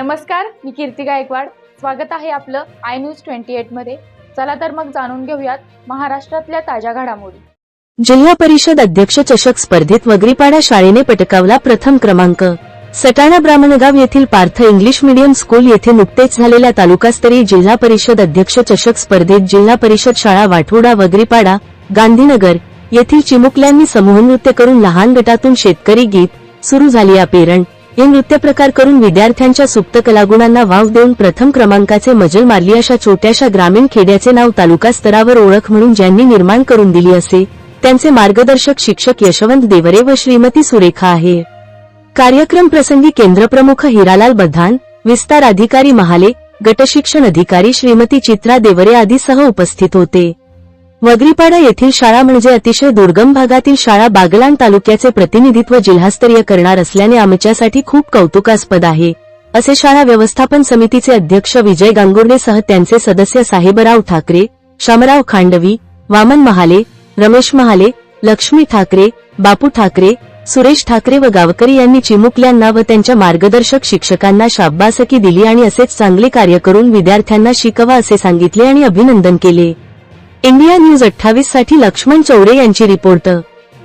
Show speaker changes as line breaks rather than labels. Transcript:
नमस्कार मी कीर्ती गायकवाड. स्वागत आहे आपलं आय न्यूज ट्वेंटी एटमध्ये. चला तर मग जाणून घेऊयात महाराष्ट्रातल्या ताज्या घडामोडी.
जिल्हा परिषद अध्यक्ष चषक स्पर्धेत वगरीपाडा शाळेने पटकावला प्रथम क्रमांक. सटाणा ब्राह्मणगाव येथील पार्थ इंग्लिश मीडियम स्कूल येथे नुकतेच झालेल्या तालुकास्तरीय जिल्हा परिषद अध्यक्ष चषक स्पर्धेत जिल्हा परिषद शाळा वाठोडा वगरीपाडा गांधीनगर येथील चिमुकल्यांनी समूह नृत्य करून लहान गटातून शेतकरी गीत सुरू झाली या पेरण हे नृत्य प्रकार करून विद्यार्थ्यांच्या सुप्त कलागुणांना वाव देऊन प्रथम क्रमांकाचे मजल मारली अशा छोट्याशा ग्रामीण खेड्याचे नाव तालुका स्तरावर ओळख म्हणून ज्यांनी निर्माण करून दिली असे त्यांचे मार्गदर्शक शिक्षक यशवंत देवरे व श्रीमती सुरेखा आहे. कार्यक्रम प्रसंगी केंद्रप्रमुख हिरालाल बधान विस्तार अधिकारी महाले गटशिक्षण अधिकारी श्रीमती चित्रा देवरे आदी सह उपस्थित होते. वगरीपाडा येथील शाळा म्हणजे अतिशय दुर्गम भागातील शाळा बागलाण तालुक्याचे प्रतिनिधित्व जिल्हास्तरीय करणार असल्याने आमच्यासाठी खूप कौतुकास्पद आहे. असे शाळा व्यवस्थापन समितीचे अध्यक्ष विजय गांगुर्डेसह त्यांचे सदस्य साहेबराव ठाकरे शामराव खांडवी वामन महाले रमेश महाले लक्ष्मी ठाकरे बापू ठाकरे सुरेश ठाकरे व गावकरी यांनी चिमुकल्यांना व त्यांच्या मार्गदर्शक शिक्षकांना शाब्बासकी दिली आणि असेच चांगले कार्य करून विद्यार्थ्यांना शिकवा असे सांगितले आणि अभिनंदन केले. इंडिया न्यूज अठ्ठावीससाठी लक्ष्मण चौरे यांची रिपोर्ट.